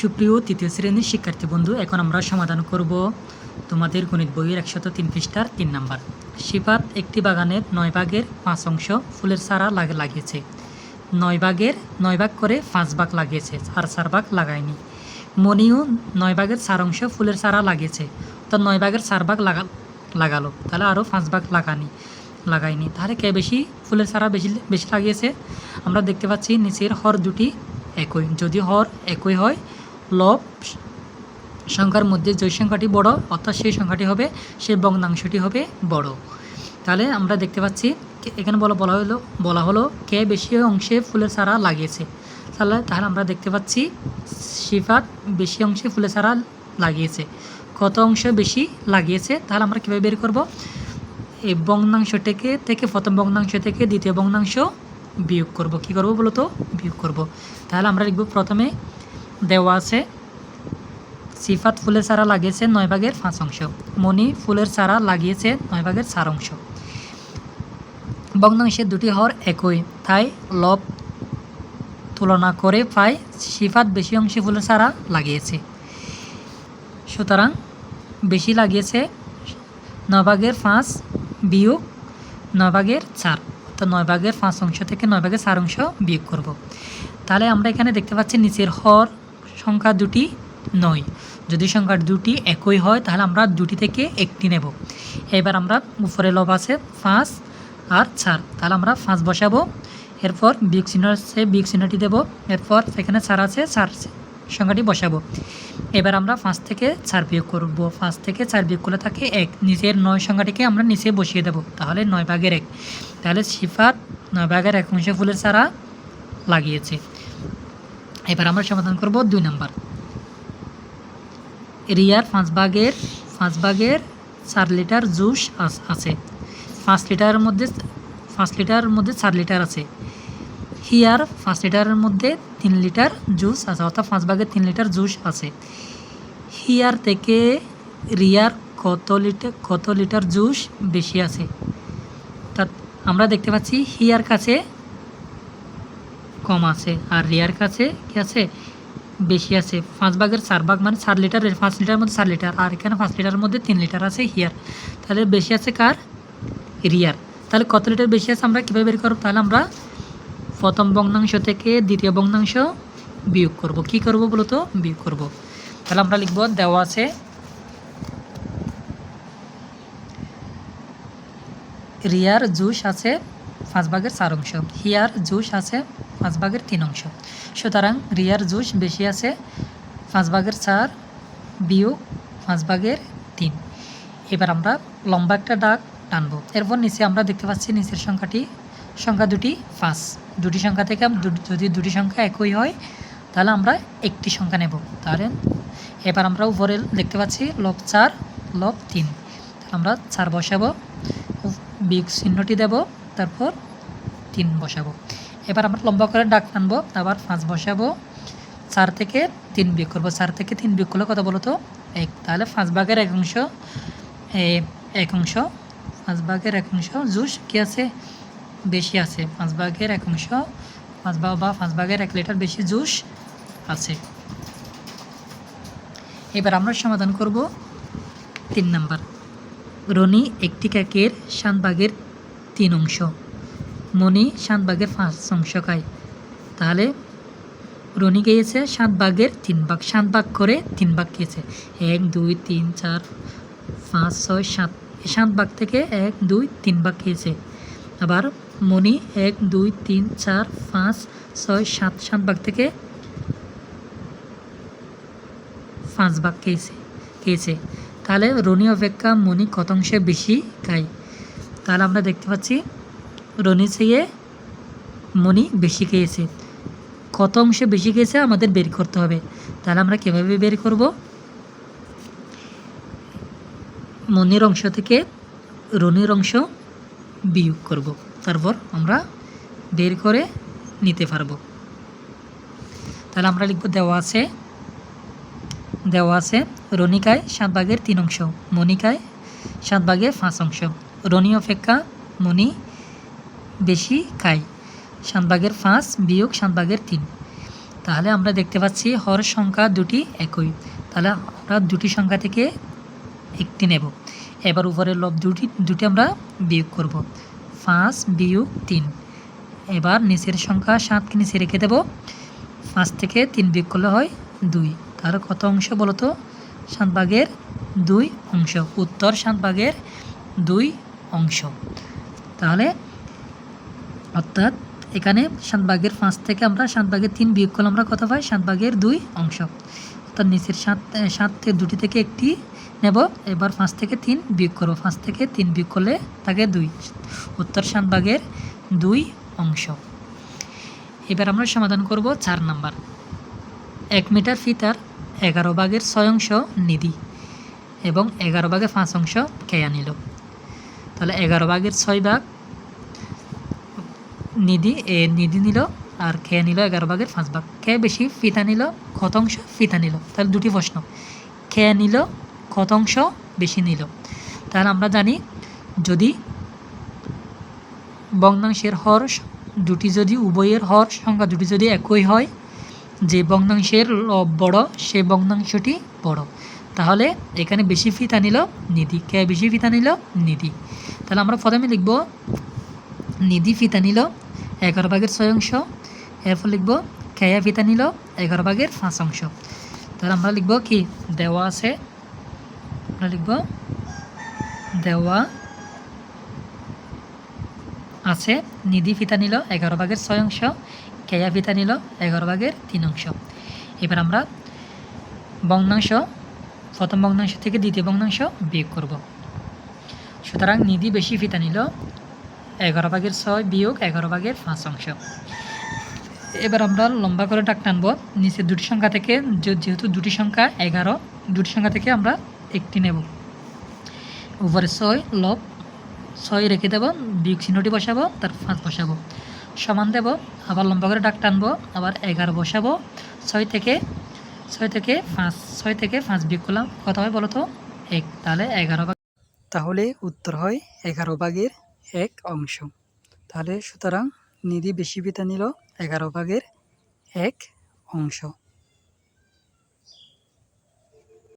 সুপ্রিয় তৃতীয় শ্রেণির শিক্ষার্থী বন্ধু, এখন আমরা সমাধান করব তোমাদের গণিত বইয়ের একশত তিন পৃষ্ঠার তিন নাম্বার। সিফাত একটি বাগানের নয় ভাগের পাঁচ অংশ ফুলের চারা লাগে লাগিয়েছে। নয় ভাগের নয় ভাগ করে পাঁচ ভাগ লাগিয়েছে, আর চার ভাগ লাগায়নি। মনিও নয় ভাগের চার অংশ ফুলের চারা লাগিয়েছে, তো নয় ভাগের চার ভাগ লাগা লাগালো, তাহলে আরও পাঁচ ভাগ লাগানি লাগায়নি। তাহলে কে বেশি? ফুলের চারা বেশি বেশি লাগিয়েছে? আমরা দেখতে পাচ্ছি নিচের হর দুটি একই, যদি হর একই হয় লব সংখ্যার মধ্যে যে সংখ্যাটি বড়, অর্থাৎ সেই সংখ্যাটি হবে, সেই ভগ্নাংশটি হবে বড়। তাহলে আমরা দেখতে পাচ্ছি, এখানে বলা বলা হলো বলা হলো কে বেশি অংশে ফুলের চারা লাগিয়েছে। তাহলে তাহলে আমরা দেখতে পাচ্ছি, সিফাত বেশি অংশে ফুলের চারা লাগিয়েছে। কত অংশ বেশি লাগিয়েছে? তাহলে আমরা কীভাবে বের করব? এই ভগ্নাংশ থেকে থেকে প্রথম ভগ্নাংশ থেকে দ্বিতীয় ভগ্নাংশ বিয়োগ করব। কি করব বলো তো বিয়োগ করব। তাহলে আমরা লিখব প্রথমে দেওয়া আছে। সিফাত ফুলের চারা লাগিয়েছে নয় ভাগের পাঁচ অংশ। মণি ফুলের চারা লাগিয়েছে নয় ভাগের চার অংশ। ভগ্নাংশের দুটি হর একই, তাই লব তুলনা করে পাই সিফাত বেশি অংশে ফুলের চারা লাগিয়েছে। সুতরাং বেশি লাগিয়েছে নয় ভাগের পাঁচ বিয়োগ নয় ভাগের চার। তো নয় ভাগের পাঁচ অংশ থেকে নয় ভাগের চার অংশ বিয়োগ করব। তাহলে আমরা এখানে দেখতে পাচ্ছি নিচের হর সংখ্যা দুটি নয়। যদি সংখ্যা দুটি একই হয়, তাহলে আমরা দুটি থেকে একটি নেব। এবার আমরা উপরে লব আছে পাঁচ আর চার। তাহলে আমরা পাঁচ বসাবো। এরপর বিগ চিহ্ন আছে, বিয়োগ চিহ্নটি দেবো। এরপর সেখানে চার আছে, চার সংখ্যাটি বসাবো। এবার আমরা পাঁচ থেকে চার বিয়োগ করব। পাঁচ থেকে চার বিয়োগ করলে থাকে এক। নিচের নয় সংখ্যাটিকে আমরা নিচে বসিয়ে দেবো। তাহলে নয় ভাগের এক। তাহলে সিফাত নয় ভাগের এক অংশে ফুলের চারা লাগিয়েছে। এবার আমরা সমাধান করব দুই নম্বর। রিয়ার পাঁচ ভাগের পাঁচ ভাগের চার লিটার জুস আছে। পাঁচ লিটারের মধ্যে, পাঁচ লিটারের মধ্যে চার লিটার আছে। হিয়ার পাঁচ লিটারের মধ্যে তিন লিটার জুস আছে, অর্থাৎ পাঁচ ভাগের তিন লিটার জুস আছে। হিয়ার থেকে রিয়ার কত লিটার কত লিটার জুস বেশি আছে? তা আমরা দেখতে পাচ্ছি হিয়ার কাছে কম আছে, আর রিয়ার কাছে কি আছে? বেশি আছে। পাঁচ ভাগের চার ভাগ মানে চার লিটার পাঁচ লিটারের মধ্যে চার লিটার, আর এখানে পাঁচ লিটারের মধ্যে তিন লিটার আছে হিয়ার। তাহলে বেশি আছে কার? রিয়ার। তাহলে কত লিটার বেশি আছে আমরা কীভাবে বের করব? তাহলে আমরা প্রথম ভগ্নাংশ থেকে দ্বিতীয় ভগ্নাংশ বিয়োগ করব। কি করব বলো তো বিয়োগ করব। তাহলে আমরা লিখব দেওয়া আছে রিয়ার জুস আছে পাঁচ ভাগের চার অংশ। হিয়ার জুস আছে পাঁচ ভাগের তিন অংশ। সুতরাং রিয়ার জুস বেশি আছে পাঁচ ভাগের চার বিয়োগ পাঁচ ভাগের তিন। এবার আমরা লম্বা একটা ডাক টানবো। এরপর নিচে আমরা দেখতে পাচ্ছি নিচের সংখ্যাটি, সংখ্যা দুটি পাঁচ। দুটি সংখ্যা থেকে যদি দুটি সংখ্যা একই হয়, তাহলে আমরা একটি সংখ্যা নেব। তাহলে এবার আমরা উপরে দেখতে পাচ্ছি লব চার, লব তিন। আমরা চার বসাবো বিগ চিহ্নটি দেব, তারপর তিন বসাবো। এবার আমরা লম্বা করে ডাক টানবো আবার পাঁচ বসাবো। চার থেকে তিন বিয়োগ করব। চার থেকে তিন বিয়োগ করলে কত বলো তো এক। তাহলে পাঁচ ভাগের এক অংশ এক অংশ। পাঁচ ভাগের এক অংশ, জুস কি আছে? বেশি আছে। পাঁচ ভাগের এক অংশ, পাঁচ ভাগ বা, পাঁচ ভাগের এক লিটার বেশি জুস আছে। এবার আমরা সমাধান করব তিন নাম্বার। রনি একটি কেকের ভাগের তিন অংশ। মণি শানবাগের পাঁচ অংশ খায়। তাহলে রনি গিয়েছে সাত ভাগের তিন ভাগ সাত ভাগ করে তিন ভাগ খেয়েছে। এক, দুই, তিন, চার, পাঁচ, ছয়, সাত। সাত ভাগ থেকে এক, দুই তিন ভাগ খেয়েছে। আবার মণি এক, দুই, তিন, চার, পাঁচ, ছয়, সাত সাত ভাগ থেকে পাঁচ ভাগ খেয়েছে খেয়েছে। তাহলে রনি অপেক্ষা মণি কত অংশে বেশি খায়? তাহলে আমরা দেখতে পাচ্ছি রনি চেয়ে মণি বেশি খেয়েছে। কত অংশে বেশি খেয়েছে আমাদের বের করতে হবে। তাহলে আমরা কীভাবে বের করব? মনির অংশ থেকে রনির অংশ বিয়োগ করব। তারপর আমরা বের করে নিতে পারব। তাহলে আমরা লিখব দেওয়া আছে দেওয়া আছে রনিকায় সাত ভাগের তিন অংশ মনিকায় সাত ভাগের পাঁচ অংশ। রনি অপেক্ষা মনি বেশি খাই। সাত ভাগের পাঁচ বিয়োগ সাত ভাগের তিন। তাহলে আমরা দেখতে পাচ্ছি হর সংখ্যা দুটি একই। তাহলে আমরা দুটি সংখ্যা থেকে একটি নেব। এবার উপরের লব দুটি দুটি আমরা বিয়োগ করব। পাঁচ বিয়োগ তিন। এবার নিচের সংখ্যা সাতকে নিচে রেখে দেব। পাঁচ থেকে তিন বিয়োগ করলে হয় দুই। তাহলে কত অংশ বলো তো? সাত ভাগের দুই অংশ। উত্তর সাত ভাগের দুই অংশ। তাহলে অর্থাৎ এখানে সাত ভাগের পাঁচ থেকে আমরা সাত ভাগের তিন বিয়োগ করলে আমরা কত পাই? সাত ভাগের দুই অংশ। অর্থাৎ নিচের সাত সাত দুটি থেকে একটি নেব, এবার পাঁচ থেকে তিন বিয়োগ করব। পাঁচ থেকে তিন বিয়োগ করলে থাকে দুই। উত্তর সাত ভাগের দুই অংশ। এবার আমরা সমাধান করব চার নাম্বার। এক মিটার ফিতার এগারো ভাগের ছয় অংশ নিধি এবং এগারো ভাগের পাঁচ অংশ কেয়া নিল। তাহলে এগারো ভাগের ছয় ভাগ নিধি এ নিধি নিল আর খেয়ে নিল এগারো ভাগের পাঁচ ভাগ। খেয়ে বেশি ফিতা নিল কত অংশ ফিতা নিল। তাহলে দুটি প্রশ্ন। খেয়ে নিল কত অংশ বেশি নিল। তাহলে আমরা জানি যদি ভগ্নাংশের হর দুটি যদি উভয়ের হর সংখ্যা দুটি যদি একই হয়, যে ভগ্নাংশের লব বড়, সে ভগ্নাংশটি বড়। তাহলে এখানে বেশি ফিতা নিল নিধি কে বেশি ফিতা নিল নিধি তাহলে আমরা প্রথমে লিখব নিধি ফিতা নিল এগারো ভাগের ছয় অংশ। এরপর লিখব কেয়া ফিতা নিল এগারো ভাগের পাঁচ অংশ। তাহলে আমরা লিখব কি? দেওয়া আছে। আমরা লিখব দেওয়া আছে। নিধি ফিতা নিল এগারো ভাগের ছয় অংশ। কেয়া ফিতা নিল এগারো ভাগের তিন অংশ। এবার আমরা ভগ্নাংশ, প্রথম ভগ্নাংশ থেকে দ্বিতীয় ভগ্নাংশ বিয়োগ করব। সুতরাং নিধি বেশি ফিতা নিল এগারো ভাগের ছয় বিয়োগ এগারো ভাগের পাঁচ অংশ। এবার আমরা লম্বা করে ডাক টানব। নিচে দুটি সংখ্যা থেকে যেহেতু দুটি সংখ্যা এগারো, দুটি সংখ্যা থেকে আমরা একটি নেব। উপরে ছয় লব ছয় রেখে দেবো, বিয়োগ চিহ্নটি বসাবো, তার পাঁচ বসাবো। সমান দেব, আবার লম্বা করে ডাক টানবো, আবার এগারো বসাবো। ছয় থেকে ছয় থেকে পাঁচ, ছয় থেকে পাঁচ বিয়োগ করলাম, কত হয় বলো তো এক। তাহলে এগারো তাহলে উত্তর হয় এগারো ভাগের এক অংশ। তাহলে সুতরাং নিধি বেশি বিতা নিল এগারো ভাগের এক অংশ।